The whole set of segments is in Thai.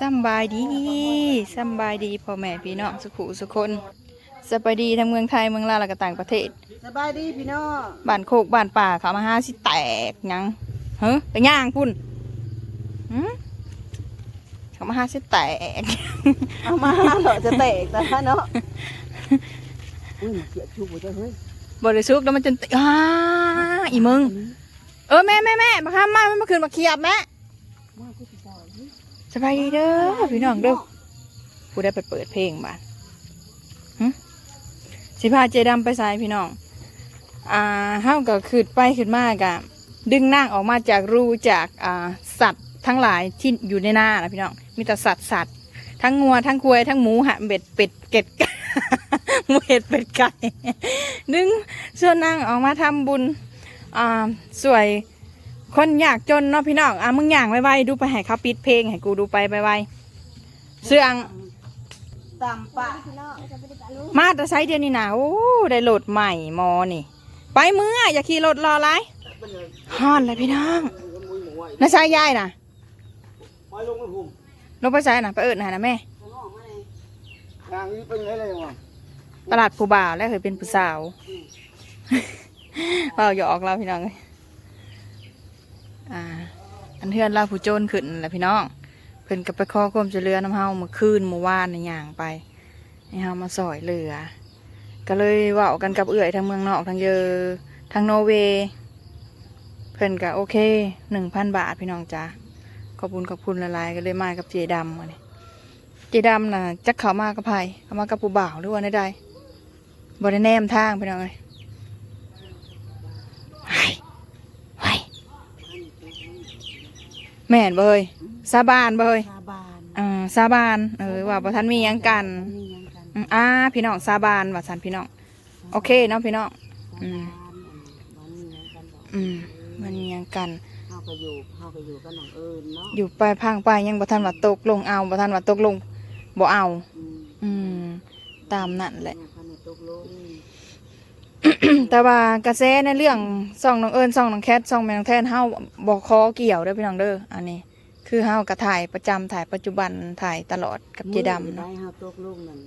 สำบายดีสำบายดีพ่อแม่พี่น้องสุขุสุคนสบายดีทั้งเมืองไทยเมืองลาวและก็ต่างประเทศสบายดีพี่น้องบ้านโคกบ้านป่าเขามาหาสิแตกหยังเฮ้ยไปย่างพุ่นหืมเขามาหาสิแตก เอามาเหรอจะเตะแต่เนาะอุ้ยเสียชุบหัวใจเฮ้ยบริสุทธิ์แล้วมันจนอ้าอีมึง เออแม่แม่แม่มาข้ามมามาคืนมาเขียบแม่มาก็ติดต่อเฮ้ย สบายดีเด้อพี่น้องเด้อผู้ได้ไปเปิดเพลงบ้านสิพาเจดำไปใส่พี่น้อง อ่าเฮาก็ขึ้นไปขึ้นมากะดึงนางออกมาจากรูจากอ่าสัตว์ทั้งหลายที่อยู่ในหน้านะพี่น้อง มีแต่สัตว์สัตว์ทั้งงัวทั้งควายทั้งหมูหะเบ็ดเป็ดเก็ดหมูเห็ดเป็ดไก่ดึงส่วนนางออกมาทำบุญอ่าสวย คนอยากจนเนาะพี่น้องอะมึงอย่างไวๆดูไปให้เขาปิดเพลงให้กูดูไปไวๆเสื่องตำปะพี่น้องมาแต่ไซส์เดียวนี่นะโอ้ได้โหลดใหม่มอนี่ ไปเมื่ออย่าขี่รถรอไรฮอนเลยพี่น้องน้าชายยายนะไปลงกระทุ่มลงไปใส่นะไปเอิดหน่อยนะแม่ทางนี้เป็นไงเลยวะตลาดผู้บ่าวแล้วเคยเป็นผู้สาวเปล่าหยอกเราพี่น้องเลย อ่า อันเทือนเราผู้โจรขึ้นแหละพี่น้อง เพิ่นกับไปขอความช่วยเหลือน้ำเฮาเมื่อคืนเมื่อวานในอย่างไปให้เฮามาสอยเหลือ ก็เลยเว่ากันกับเอื่อยทางเมืองนอกทางเยอทางโนเวย์เพิ่นก็โอเคหนึ่งพันบาทพี่น้องจ้าขอบคุณขอบคุณละลายก็เลยมากับเจดำมาเนี่ยเจดำน่ะจักเขามากับไผเขามากับผู้บ่าวหรือว่าใดๆบ่ได้แนมทางพี่น้องเลยไปไป แม่นเบยสาบานเบยชาบานอ่าสาบานเออว่าบ่ทันมีหยังกันมีหยังกันอืมอ่าพี่น้องสาบานว่าสันพี่น้องโอเคเนาะพี่น้อง อืมมันมีหยังกันบอกอืม มันมีหยังกัน เฮาก็อยู่เฮาก็อยู่กับน้องเอิญเนาะอยู่ไปพังไปยังบ่ทันว่าตกลงเอาบ่ทันว่าตกลงบ่เอา อืมอืม ตามนั่นแหละเนี่ยคันตกลง แต่ว่ากระแสในเรื่องซ่องน้องเอิญซ่องน้องแคทซ่องแม่น้องแทนเฮาบ่ขอเกี่ยวเด้อพี่น้องเด้ออันนี้ คือเฮาก็ถ่ายประจำถ่ายปัจจุบันถ่ายตลอดกับเจดำได้เนาะเฮาตกลงนั่น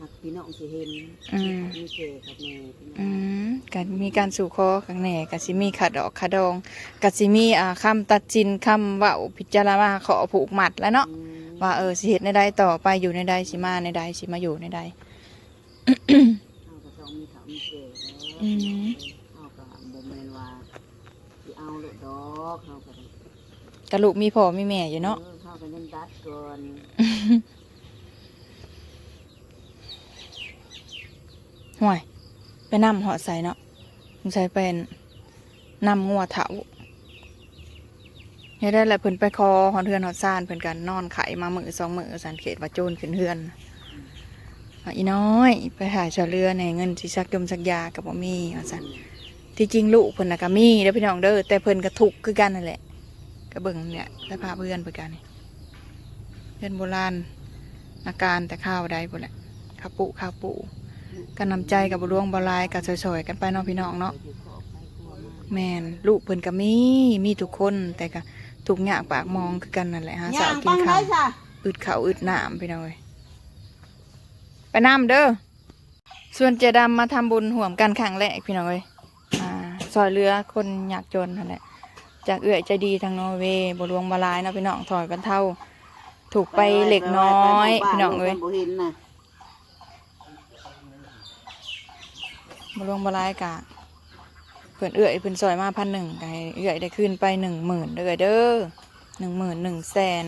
หักพี่น้องสิเห็นอืม มีเจกับแม่พี่น้องอืมก็มีการสู่คอข้างแหน่ก็สิมีขัดดอกขัดดองก็สิมีอ่าคำตัดสินคำเว้าพิจารณาขอผูกมัดแล้วเนาะอืมว่าเออสิเฮ็ดในใดต่อไปอยู่ในใดสิมาในใดสิมาอยู่ในใด อืมเฮาก็บ่แม่นว่าสิเอาลูกดอกเฮาก็ได้กะลูกมีพ่อมีแม่อยู่เนาะออเฮาก็ยังตัดก่อนห่วยไปนำหอดใส่เนาะสงสัยเป็นนำงัวเถาเฮ็ดได้แหละเพิ่นไปคอหอนเฮือนหอดซ่านเพิ่นกันนอนไข่มามือสองมือสันเขตว่าโจรขึ้นเฮือนว่า อีน้อย ไปหาชาวเรือในเงินสิซักยมซักยากับบ่มีว่าซั่นที่จริงลูกเพิ่นน่ะก็มีเด้อพี่น้องเด้อแต่เพิ่นก็ทุกข์คือกันนั่นแหละก็เบิ่งเนี่ยไปพาเพื่อนเพิ่นกันนี่เพื่อนโบราณอาการแต่ข้าวใดพุ่นแหละข้าวปุข้าวปุกันนำใจกับบรวงบลายกับซอยๆกันไปเนาะพี่น้องเนาะแม่นลูกเพิ่นก็มีมีทุกคนแต่ก็ทุกอย่างปากมองคือกันนั่นแหละฮะสาวกินข้าวอึดข้าวอึดน้ำไปหน่อย ไปน้ำเด้อส่วนเจดำมาทำบุญห่วมกันครั้งแรกพี่น้องเอ้ยอ่าซอยเรือคนอยากจนนั่นแหละจากเอื้อยใจดีทางนอร์เวย์บรวงบลายเนาะพี่น้องถอยกันเท่า ถูกไปเหล็กน้อยพี่น้องเอ้ยบ่เห็นน่ะบรวงบลายกะเพิ่นเอื้อยเพิ่นซอยมาพันหนึ่งก็ให้เอื้อยได้ขึ้นไปหนึ่งหมื่นเด้อเด้อหนึ่งหมื่นหนึ่งแสน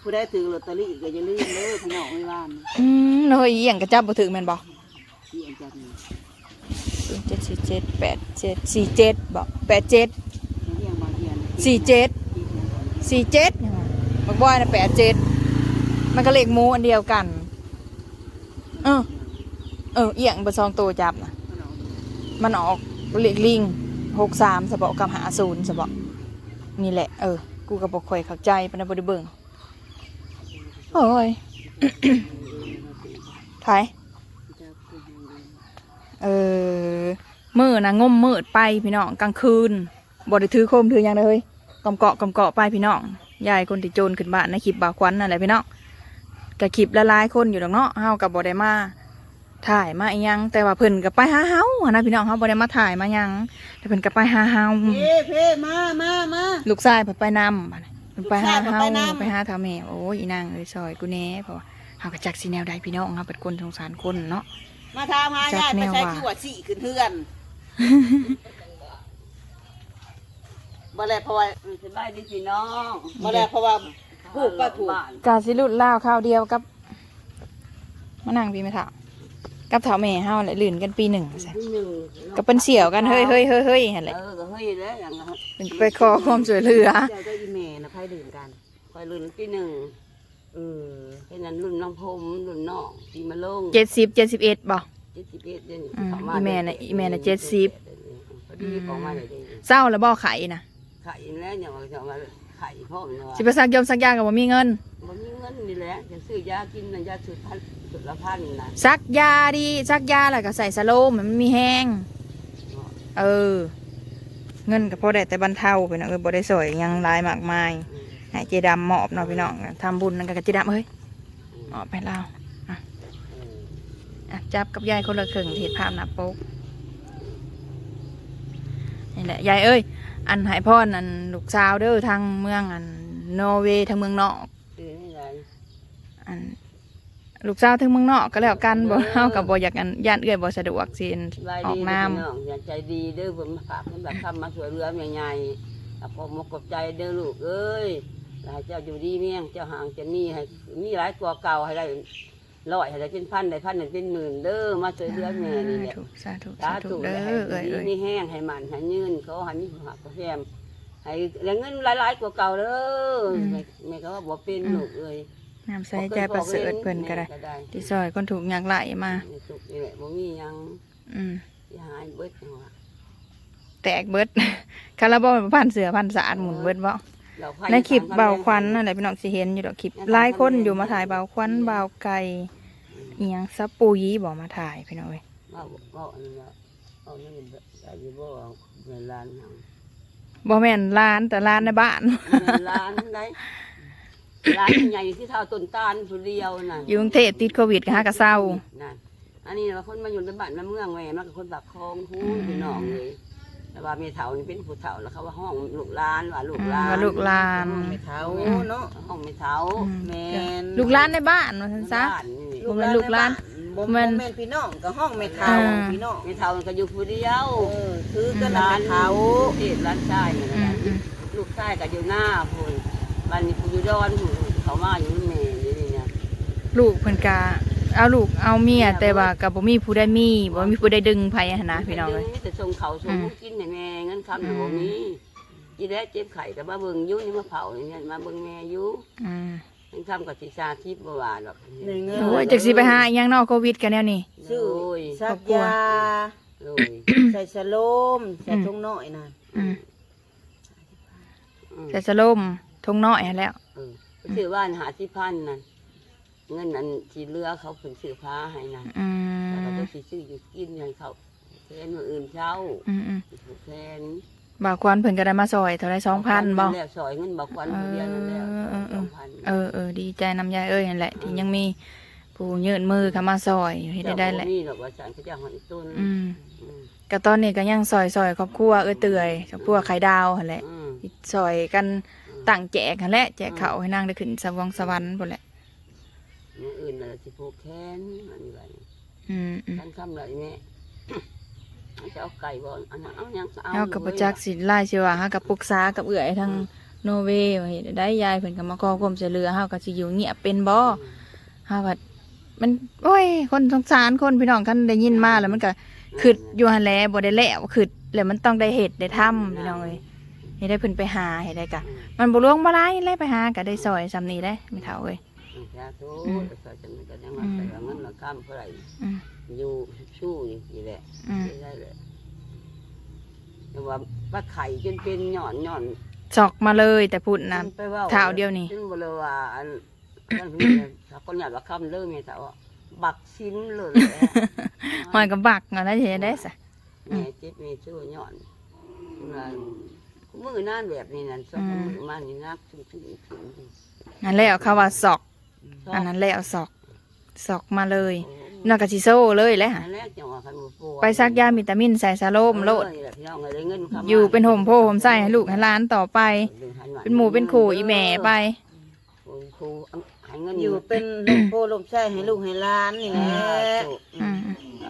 ผู้ได้ถือลอตเตอรี่ก็อย่าลืมเด้อพี่น้องไม่ว่านอืมเฮ้ยอหย่างกระจับบ่ถึงแม่นบ่ที่อันจัดนี่เจ็ดสี่เจ็ดแปดเจ็ดสี่เจ็ดบ่แปดเจ็ดเรียงมาเรียนสี่เจ็ดสี่เจ็ดยังไงบักบอยนะแปดเจ็ดมันก็เลขหมูอันเดียวกัน เออ เออเอียงบอร์สองตัวจับนะมันออกเลขลิงหกสามสะบอกกับหาศูนย์สะบอกนี่แหละ เออ กูก็บอกค่อยเข้าใจปนะบ่ได้เบิง โอ้ยไทยเออมือนะงมมืดไปพี่น้องกลางคืนบ่ได้ถือโคมถือหยังเลยกำเกาะกำเกาะไปพี่น้องยายคนที่โจรขึ้นบ้านในคลิปบ่าวควันนั่นแหละพี่น้องก็คลิปละลายๆคนอยู่ดอกเนาะเฮากับบ่ได้มาถ่ายมาอีหยัง แต่ว่าเพิ่นก็ไปหาเฮาหั้นนะพี่น้องเฮาบ่ได้มาถ่ายมาหยังแต่เพิ่นก็ไปหาเฮาเพ่เพ่มามามาลูกชายเพิ่นไปนำบัดนี้เพิ่น ไปหาลูกชายเฮาเพิ่นไปนำไปหาทาแม่โอ้ยอีนางเอ้ยซอยกูแหน่เพราะว่าเฮาก็จักสิแนวใดพี่น้องเฮาเป็นคนสงสารคนเนาะมาทำหายายไปใช้ขี้หัวสี่ขึ้นเฮือนบ่แล้วเพราะว่าสบายดีพี่น้องบ่แล้วเพราะว่าผูกไปผูกบ้านกาสิลุดล่าวข้าวเดียวกับมานั่งพี่แม่ถา กับเฒ่าแม่เฮาแหละลื่นกันปีหนึ่งซะที่หนึ่งก็เป็นเสี่ยวกันเฮ้ยเฮ้ยเฮ้ยเฮ้ยหั่นแหละเออก็เฮ้ยแล้วอย่างนั้นเป็นไปขอความช่วยเหลือเจ้าก็อีเมนะไพ่ดื่มกันคอยรุ่นที่หนึ่งเออเป็นนั้นรุ่นน้องพรมรุ่นน้องที่มาลงเจ็ดสิบเจ็ดสิบเอ็ดบ่เจ็ดสิบเอ็ดเดือนอืมเข้าาอีแม่น่ะดือีแม่น่ะเจ็ดสิบพอดีของมาเลยเด้เศร้าแล้วบ่ไข่นะไข่แล้วเนี่ยมันจะมาไข่พ่อมันว่าสิไปสักยมสักยากับบ่มีเงินบ่มีเงิ นนี่แหละจะซื้อยากินน่ะยาสุดพันสุดละพันน่ะสักยาดีสักยาแล้วก็ใส่สโลมมันมีแห้ง เออ เงินก็พอได้แต่บรรเทาไปเนาะเออบ่ได้สวยหยังหลายมากมายอืมให้เจดำมอบเนาะพี่น้องทำบุญนั่นก็เจดำเฮ้ยมอบไปเราเอออะจับกับยายคนละครึ่งที่เห็นภาพหน้าปกนี่แหละยายเอ้ยอันใหายพ่ออันลูกสาวเด้อทางเมืองอันนอร์เวย์ทางเมืองนอกซื้อนี่ไง อันลูกสาวทางเมืองนอกก็แล้วกันบ่เฮากับบ่อยากอันย่านเอื้อยบ่สะดวกสิสบายออดีกเด้อน้ำพี่น้องอย่าใจดีเด้อผมฝากเพิ่นแบบทำมาสวยเรือใหญ่ๆแล้วก็มกกับใจเด้อลูกเอ้ยให้เจ้าอยู่ดีเมี่ยงเจ้าห่างจะนี่ให้มีหลายตัวเก่าให้ได้ร้อยให้ได้เป็นพันได้พันได้เป็นหมื่นเด้อมาสวยเรือแม่นี่แหละสาธุสาสาธุธุเด้ให้อเอ้ยดีเอ้ยนี่แห้งให้มันให้ยืนเขาให้มีหักกระแฟมให้ได้เงินหลายๆกว่าเก่าเด้อแม่แม่ก็ว่าบ่เป็นลูกเอ้ย น้ำใส่ใจประเสริฐเพิ่นก็ได้แม่ได้ที่ซอยคนถูกยากไหลมานี่สุกนี่แหละบ่มีหยังอืมสิหายเบิดจังว่าแตกเบิดคาราบอพันเสือพันสารหมุนเบิดบ่เราไผในคลิปเบาควันนั่นแหละพี่น้องสิเห็นอยู่ดอกคลิปหลายคนอยู่มาถ่ายเบาควันเบาไก่อีหยังซับปุ๋ยบอกมาถ่ายพี่น้องเอ้ยว่าว่าอันนั้นว่าเอานั่นแบบได้อยู่บ่เอาเงินล้านหยังบ่แม่นร้านแต่ร้านในบ้านเงินล้านได้ ล้านใหญ่ที่เท่าต้นตาลผู้เดียวน่ะอยู่กรุงเทพติดโควิดก็หากะเศร้านั่นอันนี้เราคนมาอยู่ในบ้านในเมืองแม่มันก็คนแบบคลองคูนพี่น้องเลยแต่ว่าเมียเฒ่านี่เป็นผู้เฒ่าแล้วเขาว่าห้องลูกหลานว่าลูกหลานว่าลูกหลานไม่เท้าเนาะห้องเมียเฒ่าอืมแมนลูกร้านในบ้านว่าซั่นซะบ้านนี่บ่แม่นลูกหลาน บ่แม่แม่นนแม่นพี่น้องกับห้องไม่เท้าอ่า พี่น้อง เมียเฒ่ามันก็อยู่ผู้เดียวเออคือกันนะไม่เท้าเอ็ดร้านชายนี่อืนะมอืมลูกชายก็อยู่หน้าพุ่น บ้านนี้ผู้อยู่ดอนพุ่นเขามาอยู่แม่อยู่นี่เนี่ยลูกเพิ่นกะเอาลูกเอาเมียแต่ว่าก็บ่มีผู้ใดมีบ่มีผู้ใดดึงไผหันนะพี่น้องเอ้ยมีแต่ส่งเขาส่งอืมลูกกินให้แม่เงินคำน่ะอืมบ่มีอีแล้เจ็บไข้ก็มาเบิ่งอยู่นี่มาเผานี่เนี่ยมาเบิ่งแม่อยู่อืมเงินคำกับสิชาทิพย์บ่ว่าดอกหนึ่งเงินโอ้ยจักสิไปหาอีหยังนอกโควิดกันแนวนี้ ซื้อโอ้ยสักยาโอ้ยใส่สโลมใส่ทุ่งน้อยนะอืมอืมแต่สลม ทงน้อยหั้นแหล้วเออไปซื้อบ้านหาที่พันนั่นเงินนั้นที่เหลือเขาเพิ่นซื้อผ้าให้นั่นอืแล้วก็มต้องสิซื้ออยู่กินให้เขาแทนมื้ออื่นเช้าอืมอืมผูกแทนบ่าวควันเพิ่นก็ได้มาซอยเท่าไรสองพันบ่ แล้วซอยเงินบักควันผู้เดียวนั่นแล้วเออเออ2,000เออเออดีใจนำยายเอ้ยนั่นแหละ ที่ยังมีผู้ยื่นมือเข้ามาซอยอยู่ให้ได้ได้แหละ เจ้าบ่มีดอกว่าฉันเขาจะหอนต้นอืมอืมก็ตอนนี้ก็ยังซอยซอยครอบครัวเอ้ยเตื่อยครอบครัวไข่ดาวหั่นแหละอืมซอยกัน ตั้งแจกหั่นแหละแจกข้าวให้นางได้ขึ้นสวรรค์สวรรค์พุ่นแหละมื้ออื่นน่ะสิผูกแขนอันนี้ไว้อืมอืมท่านคำไรแม่ จะเอาไก่บ่อันนั้นเอาหยังเอาเฮากับประจักษ์สิไล่สิว่าเฮากับปรึกษากับเอื้อยทางโนเวย์ว่าเฮ็ดได้ยายเพิ่นก็มาขอความช่วยเหลือเฮาก็สิอยู่เงียบเป็นบ่ ฮาวัดมันโอ้ย คนสงสารคนพี่น้องกันได้ยินมาแล้วมันก็ขึ้นอยู่หันแหล้วบ่ได้แล้วขึ้นแล้วมันต้องได้เฮ็ดได้ทำพี่น้องเอ้ย ให้ได้เพิ่นไปหาให้ได้กะ มันบ่ลวงบ่หลายเลยไปหาก็ได้ซอยซำนี้ได้ไม่เท่าเอ้ยสาธุอืมสาธุก็ยังมาใส่เงินละคำเท่าไหร่อืมอยู่ชู้อย่างนี้แหละอืมได้เลยแต่ว่าป้าไข่จนเป็นหย่อนหย่อนซอกมาเลยแต่พูดนะไปว่าเท้าเดียวนี่จนบ่เลยว่าอันนั่นพี่ถ้าคนอยากละคำเริ่มเนี่ยแต่ว่าบักซิมเลยแหละมันก็บักอะไรเฮ็ดได้ซะแม่เจ็บแม่ชู้หย่อนว่า มือนั่นแบบนี้นั่นสองมือมานี่นักถึงถึงถึงนั่นแล้วเขาว่าซอก อันนั้นแล้วซอกซอกมาเลยนากาซิโซ่เลยแหละอันแรกจังหวะคันบ่ป่วยไปซักยาวิตามินใส่ซาโลมโลดเออนี่แหละพี่น้องเอ้ยได้เงินเข้ามาอยู่เป็นโฮมโพโฮมใส่ให้ลูกให้หล้านต่อไป เป็นหมูเป็นขู่อีแม่ไปโอ้ยครูเอาให้เงินอยู่เป็นลมโพลมใช่ให้ลูกให้หล้านนี่แหละ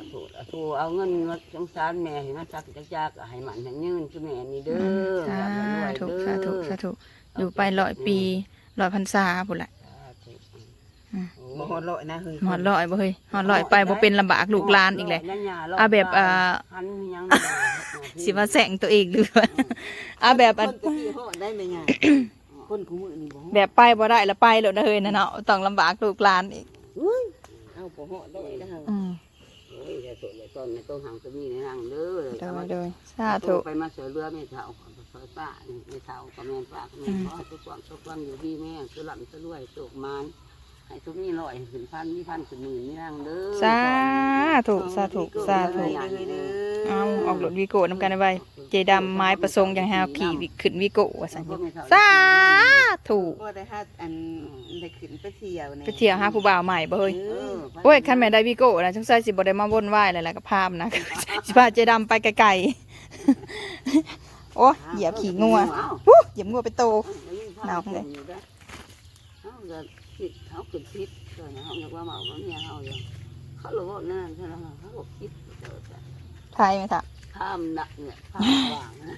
อืมถูกถูกเอาเงินมาสงสารแม่ให้มาซักจักจักให้มันให้ยืนคือแม่นี่เด้อสารับธุรวยสาธุเด้อสาธุอยู่ไปร้อยปีร้อยพรรษาพุ่นแหละบ่ฮอดร้อยนะเฮ้ยหอดร้อยบ่เฮ้ยหอดร้อยไปบ่เป็นลำบากลูกหลานอีกแหละเอาแบบอ่าหันยังสิว่าแสงตัวเองหรือว่าเอาแบบอันคนตะกี้ฮอดได้ไหมไงคนกูมือนี่บ่ฮอดแบบไปบ่ได้แล้วไปแล้วนะเฮ้ยนะเนาะต้องลำบากลูกหลานอีกอุ้ยเอาบ่ฮอดได้นะเฮ้ย อ้ยอย่าโสดอย่าต้นในต้นหางตัวนี้ในหางเด้อโดยโดยสาธุไปมาเสือเรือไม่เท่าซอยป้าไม่เท่ากับแม่ป้ากับแม่พ่อทุกความทุกความอยู่ดีแม่คือหลังคือรวยโศกมัน ให้ทุกนี้ลอยถึงพันนี่พันถึงหมื่นนี่นางเด้อสาธุสาธุสาธุเอาออกรถวีโก้นำกันได้ไว้เจดำไม้ประสงค์อย่างหาขี่วิขึ้นวีโก้ว่าซั่นสาธุก็ได้ฮาอันได้ขึ้นไปเที่ยวนี่ไปเที่ยวหาผู้บ่าวใหม่บ่เฮ้ยเออโอ้ยคันแม่ได้วีโก้นะสงสัยสิบ่ได้มาวนไหว้แล้วแหละกับภาพนะสิพาเจดำไปไกลๆโอ้เหยียบขี่งัวฮู้เหยียบงัวไปโตหนาวเลยเขาจะ คิดเขาคิดคิดเกินเขาอยากว่าเมาว่าเนี่ยเขาอย่างเขาหลอกนั่นใช่ไหมเขาบอกคิดเกิดไทยไหมจ๊ะข้ามหนักเนี่ยข้ามว่างนะ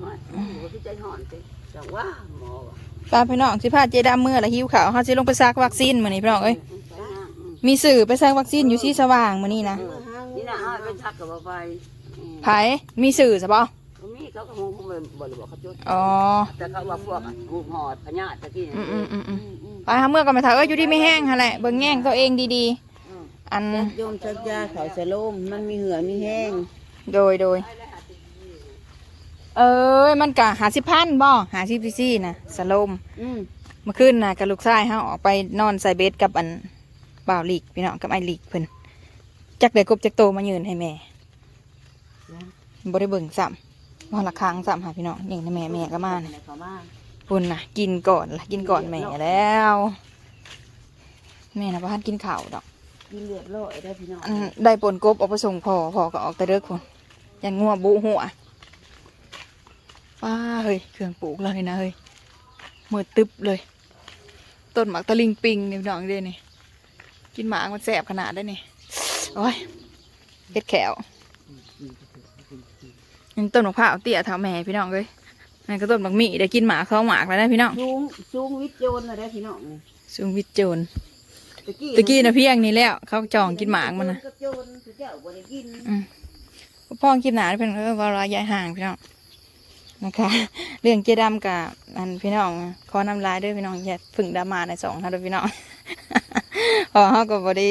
ไม่หัวที่ใจห่อนสิจังว่าหมอตามพี่น้องสิพาเจดำเมื่อละหิวขาวเฮาสิลงไปซักวัคซีนมื้อนี้พี่น้องเอ้ยมีสื่อไปซักวัคซีนอยู่ที่สว่างมื้อนี้นะนี่นะเอาไปชักกับไปไผมีสื่อซะบ่มี เขาก็คงคงไปบ่บอกเขาจุดอ๋อแต่เขาว่าพวกหูหอดพญาตะกี้อืมอืมอืมอืมไปหาเมื่อก่อนไปเถอะเอ้ยอยู่ดีไม่แห้งหั่นแหละเบิ่งแง่งตัวเองดีๆ อันโยมชักยาเขาสะโลมมันมีเหือมีแห้งโดยโดยเอ้ยมันกะหาสิพันบ่หาสิพีซี่นะสโลมอืมเมื่อคืนนะกับลูกชายเฮาออกไปนอนใส่เบสกับอันบ่าวลีกพี่น้องกับไอลีกเพิ่นจักได้กบจักโตมายืนให้แม่บ่ได้เบิ่งซ้ำ ว่าละครั้งซ้ำหาพี่น้องนี่นะแม่แม่ก็มานะเขามาปุ่นนะกินก่อนละกินก่อนแม่แล้ว แม่นะบ่ทันกินข้าวดอกกินเรียบร้อยได้พี่น้องอันได้ปนกบเอาไปส่งพ่อพ่อก็ออกแต่เด้อคนยันงัวบุหัวป้าเฮ้ยเครื่องปลูกเลยนะเฮ้ยมือตึบเลย ต้นหมากตะลิงปิงนี่พี่น้องเด้นี่กินหมากมันแสบขนาดได้นี่โอ้ยเฮ็ดแขว ยังต้นมะพร้าวเตี้ยเท่าแม่พี่น้องเลยนั่นก็ต้นบักหมี่ได้กินหมากเขาหมากแล้วนะพี่น้องสูงสูงวิทย์โยนเลยได้พี่น้องนี่ซุงวิทย์โจนตะกี้ตะกี้นะเพียงนี่แล้ว เขาจองกินหมากมันนะโจนคือเจ้าบ่ได้กินพ่อคลิปหนาเป็นเรื่องวาระยายห่างพี่น้องนะคะ เรื่องเจดำกับอันพี่น้องขอนำลายด้วยพี่น้องอย่าฝึ่งดรามาในสองท่านด้วยพี่น้องเพอเขาก็บได้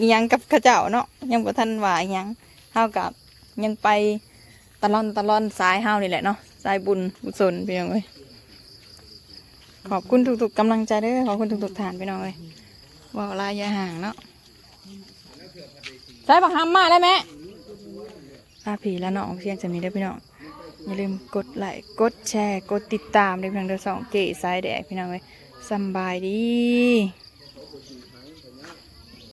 อิหยังกับเข้าเจ้าเนาะยังบ่ทันว่าอิหยังเฮากับยังไป ตะลอนตะลอนสายเฮาวนี่แหละเนาะสายบุญบุญสนพี่น้องเอ้ยขอบคุณทุกๆกำลังใจเด้อขอบคุณทุกๆฐานพี่น้องเอ้ยว่าลายาห่างเนาะใส่บักฮัมมาได้ไหมลาผีและน้องเพียงจะมีได้พี่น้องอย่าลืมกดไลค์กดแชร์ กดติดตามในเพียงเดียวสองเก๋สายแดกพี่น้องเลยสบายดี